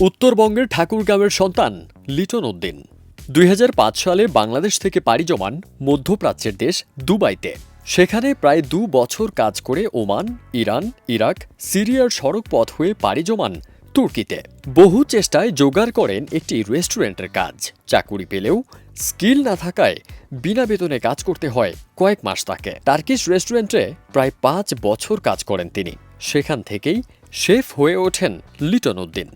উত্তরবঙ্গের ঠাকুরগাঁওয়ের সন্তান লিটন উদ্দিন। দুই হাজার পাঁচ সালে বাংলাদেশ থেকে পাড়ি জমান মধ্যপ্রাচ্যের দেশ দুবাইতে। সেখানে প্রায় দু বছর কাজ করে ওমান, ইরান, ইরাক, সিরিয়ার সড়ক পথ হয়ে পাড়ি জমান তুর্কিতে। বহু চেষ্টায় জোগাড় করেন একটি রেস্টুরেন্টের কাজ। চাকুরি পেলেও স্কিল না থাকায় বিনা বেতনে কাজ করতে হয় কয়েক মাস তাকে। টার্কিশ রেস্টুরেন্টে প্রায় পাঁচ বছর কাজ করেন তিনি। সেখান থেকেই শেফ হয়ে ওঠেন লিটন উদ্দিন।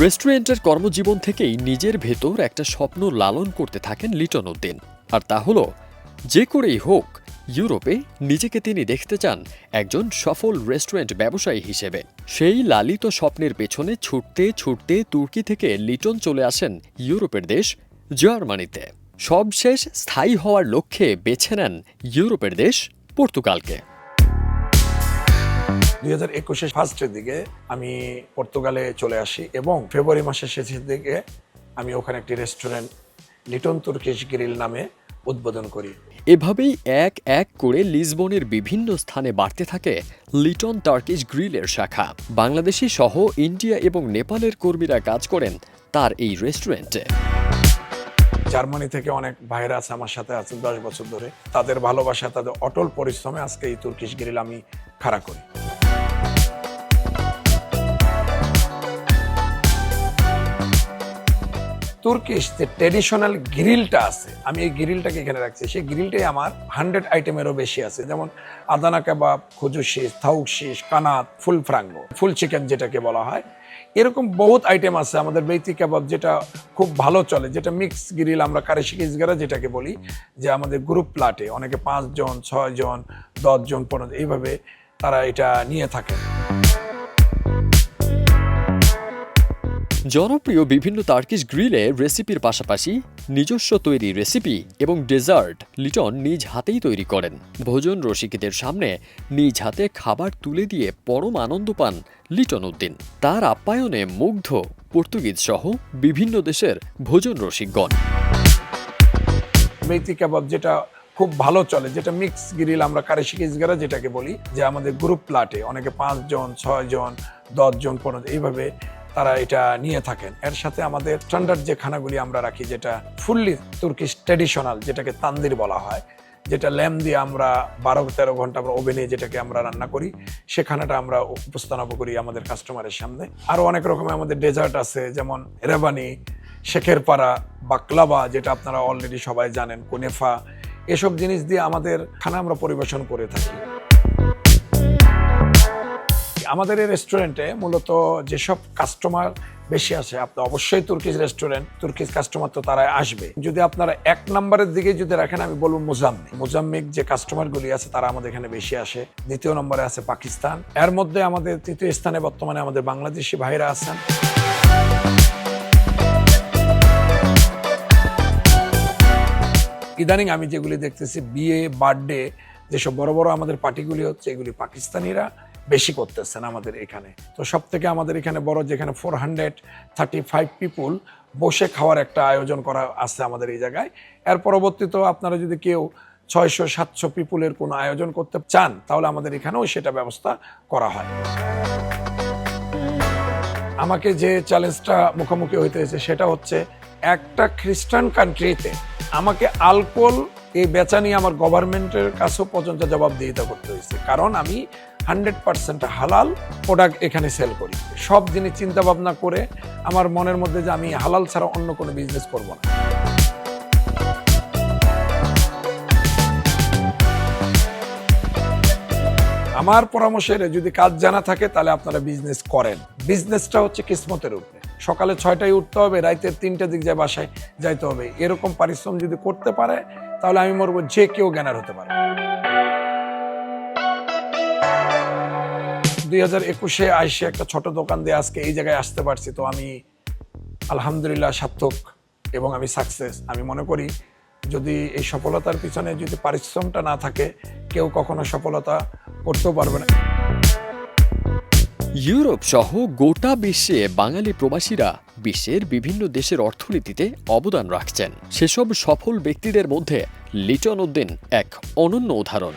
রেস্টুরেন্টের কর্মজীবন থেকেই নিজের ভেতর একটা স্বপ্ন লালন করতে থাকেন লিটন উদ্দিন। আর তা হলো, যে করেই হোক, ইউরোপে নিজেকে তিনি দেখতে চান একজন সফল রেস্টুরেন্ট ব্যবসায়ী হিসেবে। সেই লালিত স্বপ্নের পেছনে ছুটতে ছুটতে তুর্কি থেকে লিটন চলে আসেন ইউরোপের দেশ জার্মানিতে। সবশেষ স্থায়ী হওয়ার লক্ষ্যে বেছে নেন ইউরোপের দেশ পর্তুগালকে। দুই হাজার একুশের ফার্স্টের দিকে আমি পর্তুগালে চলে আসি এবং ফেব্রুয়ারি মাসের শেষের দিকে আমি ওখানে একটি রেস্টুরেন্ট লিটন তুর্কিশ গ্রিল নামে উদ্বোধন করি। এভাবেই এক এক করে লিসবনের বিভিন্ন স্থানে বাড়তে থাকে লিটন টার্কিশ গ্রিলের শাখা। বাংলাদেশি সহ ইন্ডিয়া এবং নেপালের কর্মীরা কাজ করেন তার এই রেস্টুরেন্টে। জার্মানি থেকে অনেক ভাইরা আছে, আমার সাথে আছে দশ বছর ধরে। তাদের ভালোবাসা, তাদের অটল পরিশ্রমে আজকে এই তুর্কিশ গ্রিল আমি খাড়া করি। তুর্কিশ যে ট্রেডিশনাল গ্রিলটা আছে, আমি এই গ্রিলটাকে এখানে রাখছি। সেই গ্রিলটাই আমার হান্ড্রেড আইটেমেরও বেশি আছে। যেমন আদানা কাবাব, খুজু শীষ, থাউক শীষ, কানাত, ফুল ফ্রাঙ্গো, ফুল চিকেন যেটাকে বলা হয়। এরকম বহুত আইটেম আছে আমাদের বেইতি কাবাব, যেটা খুব ভালো চলে, যেটা মিক্স গ্রিল আমরা কারেশিকিস গেরা যেটাকে বলি, যে আমাদের গ্রুপ প্লাটে অনেকে পাঁচজন, ছয়জন, দশজন, পনেরো এইভাবে তারা এটা নিয়ে থাকেন। জনপ্রিয় বিভিন্ন টার্কিশ গ্রিলে রেসিপির পাশাপাশি নিজস্ব তৈরি রেসিপি এবং ডেজার্ট লিটন নিজ হাতেই তৈরি করেন। ভোজন রসিকদের সামনে নিজ হাতে খাবার তুলে দিয়ে পরম আনন্দ পান লিটন উদ্দিন। তার আপ্যায়নে মুগ্ধ পর্তুগিজ সহ বিভিন্ন দেশের ভোজন রসিকগণ। মেথি কাবাব যেটা খুব ভালো চলে, যেটা মিক্স গ্রিল আমরা কারেশিকিস গেরা যেটাকে বলি, যে আমাদের গ্রুপ প্লাটে অনেকে পাঁচজন, ছয়জন, দশজন, পনেরো, এইভাবে তারা এটা নিয়ে থাকেন। এর সাথে আমাদের স্ট্যান্ডার্ড যে খানাগুলি আমরা রাখি, যেটা ফুললি তুর্কিশ ট্রেডিশনাল যেটাকে তান্দির বলা হয়, যেটা ল্যাম দিয়ে আমরা বারো তেরো ঘণ্টা আমরা ওভেনে যেটাকে আমরা রান্না করি, সে খানাটা আমরা উপস্থাপন করি আমাদের কাস্টমারের সামনে। আরও অনেক রকমের আমাদের ডেজার্ট আছে, যেমন রেবানি শেখের পাড়া বাকলাবা, যেটা আপনারা অলরেডি সবাই জানেন, কুনেফা, এসব জিনিস দিয়ে আমাদের খানা আমরা পরিবেশন করে থাকি। আমাদের এই রেস্টুরেন্টে মূলত যেসব কাস্টমার বেশি আসে আপনি অবশ্যই তুর্কিজ রেস্টুরেন্ট তুর্কিজ কাস্টমার তো তারা আসবে। যদি আপনারা এক নম্বরের দিকে যদি রাখেন, আমি বলব মোজাম্মিক। মোজাম্মিক যে কাস্টমার গুলি আছে, তারা আমাদের এখানে বেশি আসে। দ্বিতীয় নম্বরে আছে পাকিস্তান। এর মধ্যে আমাদের তৃতীয় স্থানে বর্তমানে আমাদের বাংলাদেশি ভাইরা আছেন। ইদানিং আমি যেগুলি দেখতেছি, বিয়ে বার্থডে যেসব বড় বড় আমাদের পার্টিগুলি হচ্ছে, এগুলি পাকিস্তানিরা। বেশি করতেছেন আমাদের এখানে। তো সব থেকে আমাদের এখানে বড় যেখানে four hundred thirty five people বসে খাওয়ার একটা আয়োজন করা আছে আমাদের এই জায়গায়। এর পরবর্তীতেও আপনারা যদি কেউ ছয়শো, সাতশো পিপুলের কোনো আয়োজন করতে চান, তাহলে আমাদের এখানেও সেটা ব্যবস্থা করা হয়। আমাকে যে চ্যালেঞ্জটা মুখোমুখি হইতে হয়েছে, সেটা হচ্ছে একটা খ্রিস্টান কান্ট্রিতে আমাকে আলকোহল এই বেচা নিয়ে আমার গভর্নমেন্টের কাছেও পর্যন্ত জবাবদিহিতা করতে হয়েছে কারণ আমি হান্ড্রেড পার্সেন্ট হালাল প্রোডাক্ট এখানে সেল করি। সব জিনিস চিন্তা ভাবনা করে আমার মনের মধ্যে যে আমি হালাল ছাড়া অন্য কোনো বিজনেস করব না। আমার পরামর্শের যদি কাজ জানা থাকে তাহলে আপনারা বিজনেস করেন। বিজনেসটা হচ্ছে কিসমতের উপরে। সকালে ছয়টায় উঠতে হবে, রাইতের তিনটা দিক যায় বাসায় যাইতে হবে। এরকম পারিশ্রম যদি করতে পারে, তাহলে আমি মরবো যে কেউ জ্ঞানার হতে পারে। দুই হাজার একুশে আইসে একটা ছোট দোকান দিয়ে আজকে এই জায়গায় আসতে পারছি। তো আমি আলহামদুলিল্লাহ সার্থক এবং আমি সাকসেস আমি মনে করি যদি এই সফলতার পিছনে যদি পারিশ্রমটা না থাকে, কেউ কখনো সফলতা করতেও পারবে না। ইউরোপ সহ গোটা বিশ্বে বাঙালি প্রবাসীরা বিশ্বের বিভিন্ন দেশের অর্থনীতিতে অবদান রাখছেন। সেসব সফল ব্যক্তিদের মধ্যে লিটন উদ্দিন এক অনন্য উদাহরণ।